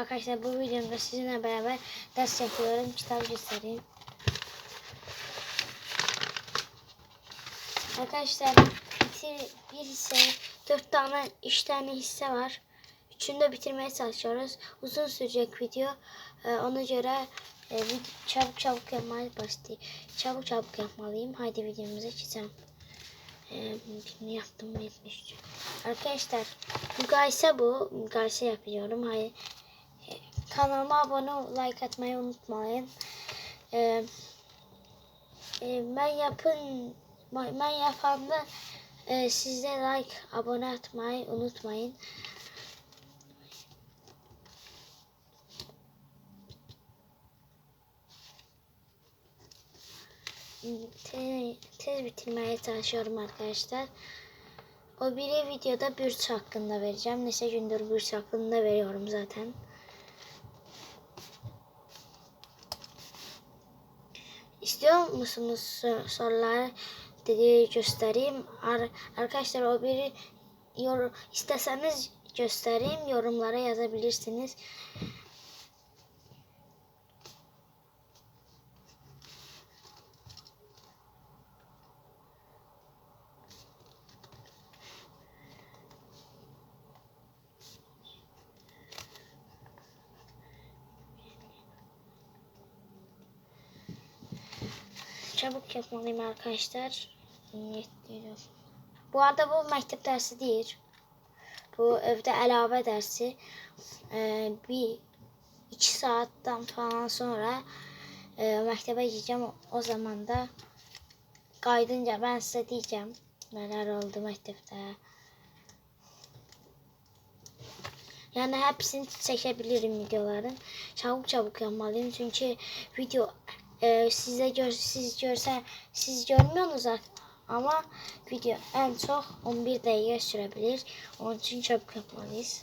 arkadaşlar bu videomda sizinle beraber ders yapıyorum. Kitap göstereyim. Arkadaşlar bir hisse, dört tane, üç tane hisse var. Üçünü de bitirmeye çalışıyoruz. Uzun sürecek video. Ee, ona göre e, çabuk çabuk yapmaya başlayayım. Çabuk çabuk yapmalıyım. Haydi videomuza geçelim. Ee, birini yaptım mı 73. Arkadaşlar mukayese bu. Mukayese yapıyorum. Haydi. Kanalıma abone like atmayı unutmayın. Ee, e, ben yapın ben yapanda e, siz de like abone atmayı unutmayın. Te- tez bitirmeye çalışıyorum arkadaşlar. O biri videoda burs hakkında vereceğim. Nese gündür burs hakkında veriyorum zaten. İstiyor musunuz sor- soruları dedi göstereyim. Ar- arkadaşlar o biri yor isteseniz göstereyim yorumlara yazabilirsiniz. Çabuk yapmalıyım arkadaşlar. Niyetliyorum. Bu arada bu mektep dersi değil. Bu evde elave dersi. Ee, bir iki saatten falan sonra e, mektebe gideceğim. O zaman da kaydınca ben size diyeceğim neler oldu mektepte. Yani hepsini çekebilirim videoların. Çabuk çabuk yapmalıyım çünkü video e, size gör, siz görse siz görmüyorsunuz ama video en çok 11 dakika sürebilir. Onun için çabuk yapmalıyız.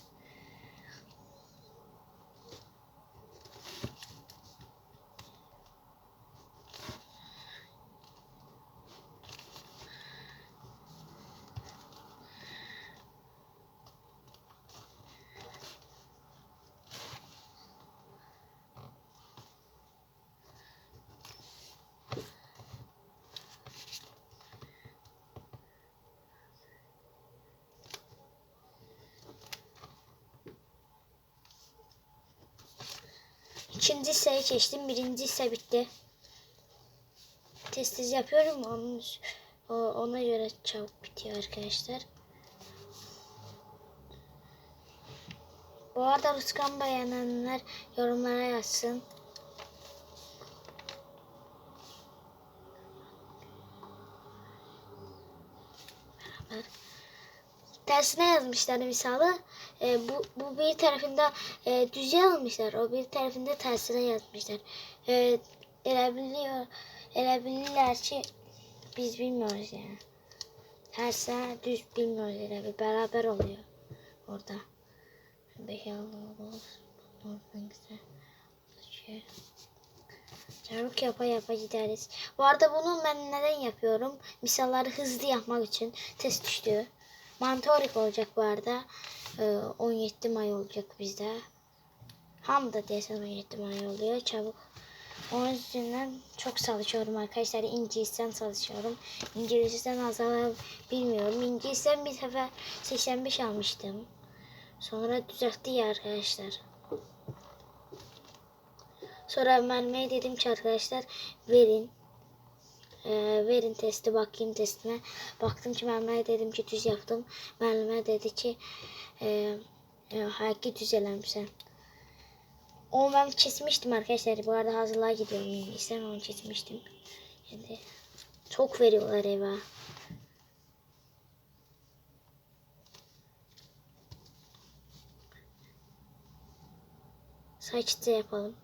İkinci hisseye geçtim. Birinci hisse bitti. Testiz yapıyorum. Onun, ona göre çabuk bitiyor arkadaşlar. Bu arada Ruskan beğenenler yorumlara yazsın. Beraber. Tersine yazmışlar misali. E, bu, bu bir tarafında e, düz yazmışlar. O bir tarafında tersine yazmışlar. E, ele biliyor, ele bilirler ki biz bilmiyoruz yani. Tersine düz bilmiyoruz ele bir beraber oluyor orada. Çabuk yapa yapa gideriz. Bu arada bunu ben neden yapıyorum? Misalları hızlı yapmak için test düştü. Mantorik olacak bu arada. Ee, 17 May olacak bizde. Ham da desen 17 May oluyor. Çabuk. Onun yüzünden çok çalışıyorum arkadaşlar. İngilizceden çalışıyorum. İngilizceden azala bilmiyorum. İngilizceden bir sefer 85 almıştım. Sonra düzeltti ya arkadaşlar. Sonra müellime dedim ki arkadaşlar verin. Ee, verin testi bakayım testime. Baktım ki müellime dedim ki düz yaptım. Müellime dedi ki e, e, hakiki düz eləmişsən. Onu ben kesmiştim arkadaşlar. Bu arada hazırlığa gidiyorum İngilizden onu kesmiştim. Şimdi çok veriyorlar eve. Saçta yapalım.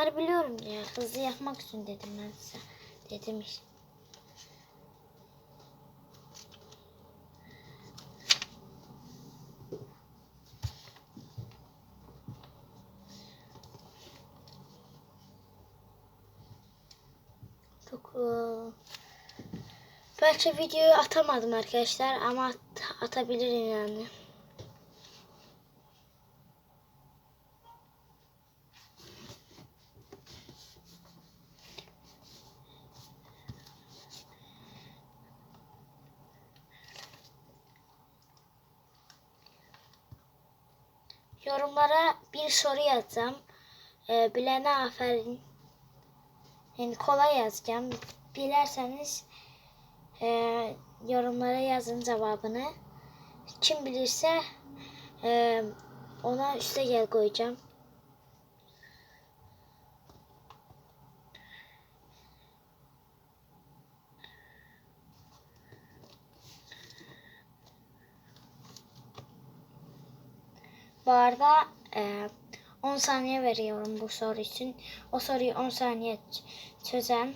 Bunları biliyorum ya. Hızlı yapmak için dedim ben size. Dedim işte. Çok e. Belki videoyu atamadım arkadaşlar ama at- atabilirim yani. Yorumlara bir soru yazacağım. Ee, bilene aferin. Yani kolay yazacağım. Bilerseniz e, yorumlara yazın cevabını. Kim bilirse e, ona üste gel koyacağım. Bu arada e, 10 saniye veriyorum bu soru için. O soruyu 10 saniye çözen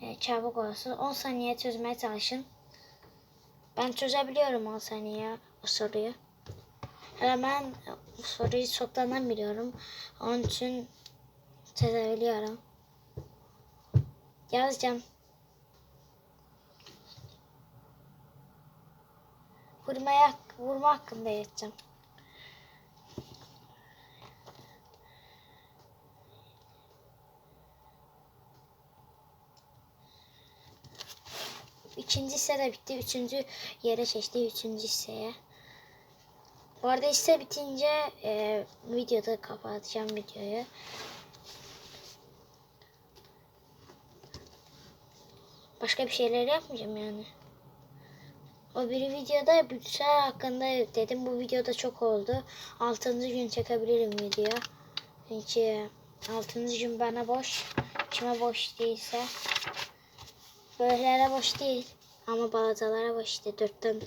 e, çabuk olsun. 10 saniye çözmeye çalışın. Ben çözebiliyorum 10 saniye o soruyu. Hele ben bu soruyu çoktan biliyorum. Onun için çözebiliyorum. Yazacağım. Vurmaya, vurma hakkında yazacağım. İkinci hisse de bitti. Üçüncü yere geçti. Üçüncü hisseye. Bu arada hisse bitince e, videoda kapatacağım videoyu. Başka bir şeyler yapmayacağım yani. O bir videoda bütçeler hakkında dedim. Bu videoda çok oldu. Altıncı gün çekebilirim video. Çünkü altıncı gün bana boş. Kime boş değilse. Böylelere boş değil. Ama bazılara boş işte. Dörtten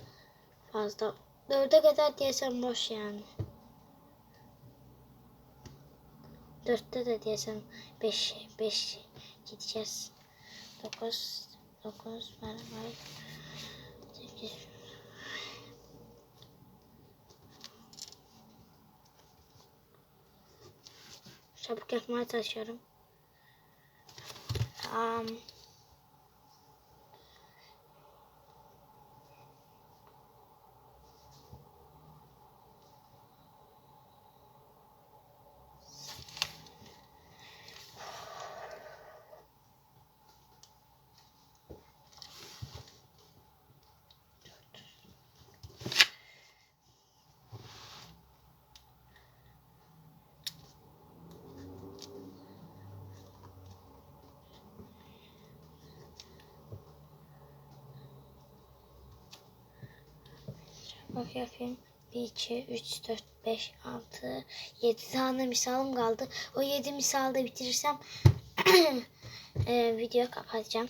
fazla. Dörde kadar diyesem boş yani. Dörtte de diyesem beş, beş gideceğiz. Dokuz, dokuz, beraber. Sekiz. Çabuk yapmaya çalışıyorum. Um, Bak yapayım. 1, 2, 3, 4, 5, 6, 7 tane misalım kaldı. O 7 misalı da bitirirsem e, video kapatacağım.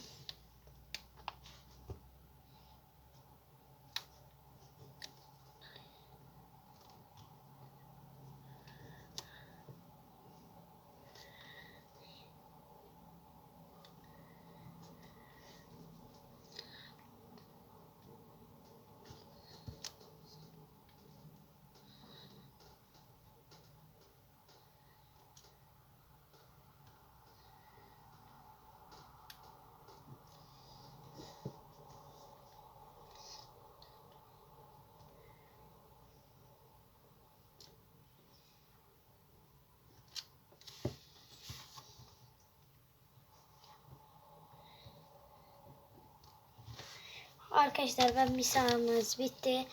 Arkadaşlar ben misalımız bitti.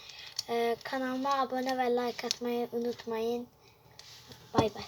Ee, kanalıma abone ve like atmayı unutmayın. Bay bay.